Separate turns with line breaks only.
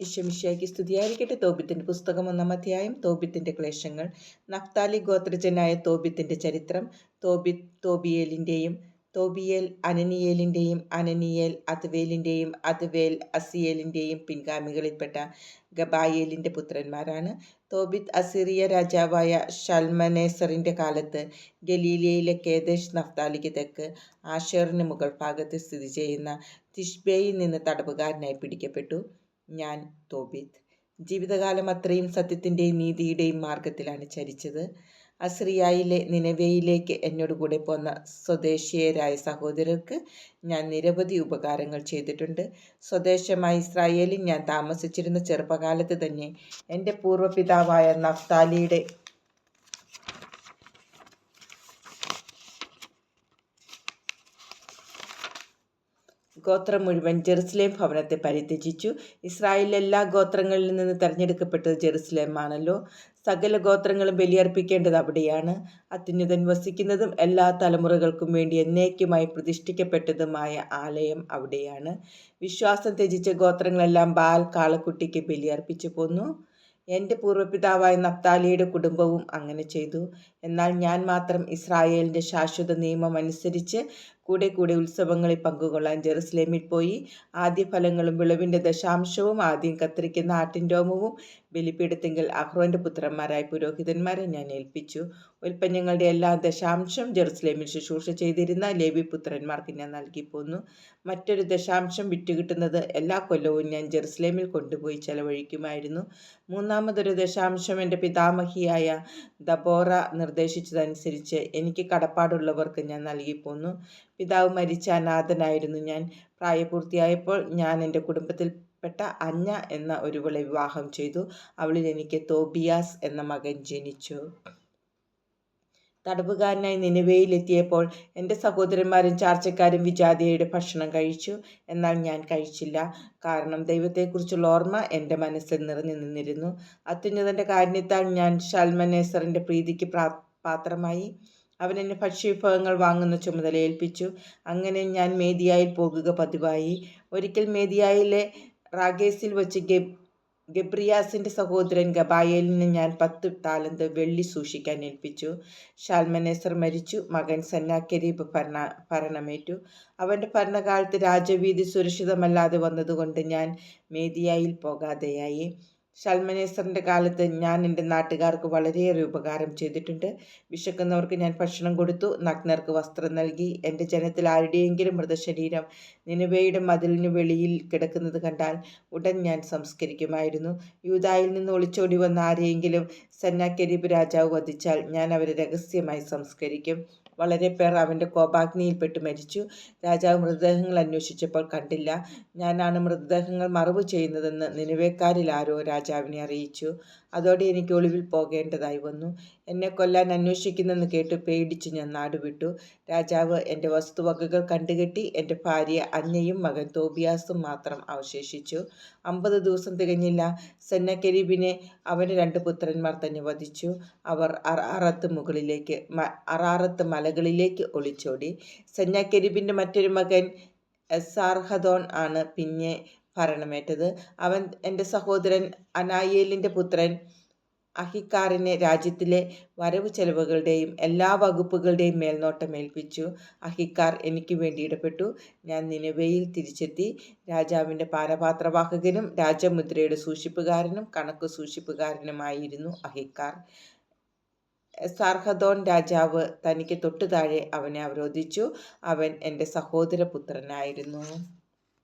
ഇഷമിഷയ്ക്ക് സ്തുതിയായിരിക്കട്ടെ. തോബിത്തിന്റെ പുസ്തകം ഒന്നാം അധ്യായം. തോബിത്തിന്റെ ക്ലേശങ്ങൾ. നഫ്താലി ഗോത്രജനായ തോബിത്തിന്റെ ചരിത്രം. തോബിത്ത് തോബിയേലിന്റെയും തോബിയേൽ അനനിയേലിന്റെയും അനനിയേൽ അതുവേലിന്റെയും അതുവേൽ അസിയേലിന്റെയും പിൻഗാമികളിൽപ്പെട്ട ഗബായേലിന്റെ പുത്രന്മാരാണ്. തോബിത്ത് അസിറിയ രാജാവായ ഷൽമനേസറിന്റെ കാലത്ത് ഗലീലയിലെ കേദേശ് നഫ്താലിക്ക് തെക്ക് ആഷേറിന് മുകൾ ഭാഗത്ത് സ്ഥിതി ചെയ്യുന്ന തിഷ്ബേയിൽ നിന്ന് തടവുകാരനായി പിടിക്കപ്പെട്ടു. ഞാൻ തോബിത്ത് ജീവിതകാലം അത്രയും സത്യത്തിന്റെയും നീതിയുടെയും മാർഗത്തിലാണ് ചരിച്ചത്. അസ്രിയായിലെ നിലവയിലേക്ക് എന്നോട് കൂടെ പോന്ന സ്വദേശീയരായ സഹോദരർക്ക് ഞാൻ നിരവധി ഉപകാരങ്ങൾ ചെയ്തിട്ടുണ്ട്. സ്വദേശമായ ഇസ്രായേലിൽ ഞാൻ താമസിച്ചിരുന്ന ചെറുപ്പകാലത്ത് തന്നെ എന്റെ പൂർവപിതാവായ നഫ്താലിയുടെ ഗോത്രം മുഴുവൻ ജെറുസലേം ഭവനത്തെ പരിത്യജിച്ചു. ഇസ്രായേലിലെ എല്ലാ ഗോത്രങ്ങളിൽ നിന്ന് തിരഞ്ഞെടുക്കപ്പെട്ടത് ജെറുസലേമാണല്ലോ. സകല ഗോത്രങ്ങളും ബലിയർപ്പിക്കേണ്ടത് അവിടെയാണ്. അത്യുന്നതൻ വസിക്കുന്നതും എല്ലാ തലമുറകൾക്കും വേണ്ടി എന്നേക്കുമായി പ്രതിഷ്ഠിക്കപ്പെട്ടതുമായ ആലയം അവിടെയാണ്. വിശ്വാസം ത്യജിച്ച ഗോത്രങ്ങളെല്ലാം ബാൽ കാളക്കുട്ടിക്ക് ബലിയർപ്പിച്ചു പോന്നു. എന്റെ പൂർവപിതാവായ നപ്താലിയുടെ കുടുംബവും അങ്ങനെ ചെയ്തു. എന്നാൽ ഞാൻ മാത്രം ഇസ്രായേലിന്റെ ശാശ്വത നിയമം അനുസരിച്ച് കൂടെ കൂടെ ഉത്സവങ്ങളിൽ പങ്കുകൊള്ളാൻ ജെറുസലേമിൽ പോയി. ആദ്യ ഫലങ്ങളും വിളവിന്റെ ദശാംശവും ആദ്യം കത്തിരിക്കുന്ന ആട്ടിൻഡോമവും ബലിപീഠത്തെങ്കിൽ അഹ്റോന്റെ പുത്രന്മാരായ പുരോഹിതന്മാരെ ഞാൻ ഏൽപ്പിച്ചു. ഉൽപ്പന്നങ്ങളുടെ എല്ലാ ദശാംശം ജെറുസലേമിൽ ശുശ്രൂഷ ചെയ്തിരുന്ന ലേബി പുത്രന്മാർക്ക് ഞാൻ നൽകി പോന്നു. മറ്റൊരു ദശാംശം വിറ്റുകിട്ടുന്നത് എല്ലാ കൊല്ലവും ഞാൻ ജെറുസലേമിൽ കൊണ്ടുപോയി ചെലവഴിക്കുമായിരുന്നു. മൂന്നാമതൊരു ദശാംശം എന്റെ പിതാമഹിയായ ദബോറ നിർദ്ദേശിച്ചതനുസരിച്ച് എനിക്ക് കടപ്പാടുള്ളവർക്ക് ഞാൻ നൽകി പോന്നു. പിതാവ് മരിച്ച അനാഥനായിരുന്നു ഞാൻ. പ്രായപൂർത്തിയായപ്പോൾ ഞാൻ എന്റെ കുടുംബത്തിൽപ്പെട്ട അഞ്ഞ എന്ന ഒരുവളെ വിവാഹം ചെയ്തു. അവളിൽ എനിക്ക് തോബിയാസ് എന്ന മകൻ ജനിച്ചു. തടവുകാരനായി നിലവയിലെത്തിയപ്പോൾ എന്റെ സഹോദരന്മാരും ചാർച്ചക്കാരും വിജാതിയയുടെ ഭക്ഷണം കഴിച്ചു. എന്നാൽ ഞാൻ കഴിച്ചില്ല. കാരണം ദൈവത്തെക്കുറിച്ചുള്ള ഓർമ്മ എന്റെ മനസ്സിൽ നിറഞ്ഞു നിന്നിരുന്നു. അത്യുന്നതന്റെ കാരണത്താൽ ഞാൻ ഷൽമനേസറിന്റെ പ്രീതിക്ക് പാത്രമായി. അവൻ എന്നെ ഭക്ഷ്യവിഭവങ്ങൾ വാങ്ങുന്ന ചുമതല ഏൽപ്പിച്ചു. അങ്ങനെ ഞാൻ മേദിയായിൽ പോകുക പതിവായി. ഒരിക്കൽ മേദിയായിലെ റാഗേസിൽ വെച്ച് ഗബ് ഗബ്രിയാസിന്റെ സഹോദരൻ ഗബായേലിന് ഞാൻ പത്ത് താലന്ത് വെള്ളി സൂക്ഷിക്കാൻ ഏൽപ്പിച്ചു. ഷാൽമനേസർ മരിച്ചു. മകൻ സന്നാക്കരീബ് ഭരണ ഭരണമേറ്റു. അവന്റെ ഭരണകാലത്ത് രാജവീതി സുരക്ഷിതമല്ലാതെ വന്നതുകൊണ്ട് ഞാൻ മേദിയായിൽ പോകാതെയായി. ഷൽമനേസറിന്റെ കാലത്ത് ഞാൻ എന്റെ നാട്ടുകാർക്ക് വളരെയേറെ ഉപകാരം ചെയ്തിട്ടുണ്ട്. വിശക്കുന്നവർക്ക് ഞാൻ ഭക്ഷണം കൊടുത്തു. നഗ്നർക്ക് വസ്ത്രം നൽകി. എന്റെ ജനത്തിൽ ആരുടെയെങ്കിലും മൃതശരീരം നിനുവയുടെ മതിലിന് വെളിയിൽ കിടക്കുന്നത് കണ്ടാൽ ഉടൻ ഞാൻ സംസ്കരിക്കുമായിരുന്നു. യൂതായിൽ നിന്ന് ഒളിച്ചോടി വന്ന ആരെയെങ്കിലും സന്നാക്കെരീബ് രാജാവ് വധിച്ചാൽ ഞാൻ അവരെ രഹസ്യമായി സംസ്കരിക്കും. വളരെ പേർ അവന്റെ കോപാഗ്നിയിൽപ്പെട്ട് മരിച്ചു. രാജാവ് മൃതദേഹങ്ങൾ അന്വേഷിച്ചപ്പോൾ കണ്ടില്ല. ഞാനാണ് മൃതദേഹങ്ങൾ മറവ് ചെയ്യുന്നതെന്ന് നിലവേക്കാരിൽ ആരോ രാജാവിനെ അറിയിച്ചു. അതോടെ എനിക്ക് ഒളിവിൽ പോകേണ്ടതായി വന്നു. എന്നെ കൊല്ലാൻ അന്വേഷിക്കുന്നെന്ന് കേട്ട് പേടിച്ച് ഞാൻ നാടുവിട്ടു രാജാവ് എന്റെ വസ്തുവകകൾ കണ്ടുകെട്ടി എന്റെ ഭാര്യ അന്നയും മകൻ തോബിയാസും മാത്രം അവശേഷിച്ചു. അമ്പത് ദിവസം തികഞ്ഞില്ല. സെന്നക്കെരീബിനെ അവന് രണ്ട് പുത്രന്മാർ തന്നെ വധിച്ചു. അവർ അറാറത്ത് മുകളിലേക്ക് അറാറത്ത് മലകളിലേക്ക് ഒളിച്ചോടി. സെന്നക്കെരീബിന്റെ മറ്റൊരു മകൻ എസ് സാർഹദോൺ ആണ്. പിന്നെ ഭരണമേറ്റത്. അവൻ എന്റെ സഹോദരൻ അനായേലിന്റെ പുത്രൻ അഹിക്കാറിനെ രാജ്യത്തിലെ വരവ് ചെലവുകളുടെയും എല്ലാ വകുപ്പുകളുടെയും മേൽനോട്ടം ഏൽപ്പിച്ചു. അഹിക്കാർ എനിക്ക് വേണ്ടി ഇടപെട്ടു. ഞാൻ നിലവയിൽ തിരിച്ചെത്തി. രാജാവിന്റെ പാനപാത്രവാഹകനും രാജമുദ്രയുടെ സൂക്ഷിപ്പുകാരനും കണക്ക് സൂക്ഷിപ്പുകാരനുമായിരുന്നു അഹിക്കാർ. സാർഹദോൻ രാജാവ് തനിക്ക് തൊട്ടു താഴെ അവനെ അവരോധിച്ചു. അവൻ എന്റെ സഹോദരപുത്രനായിരുന്നു.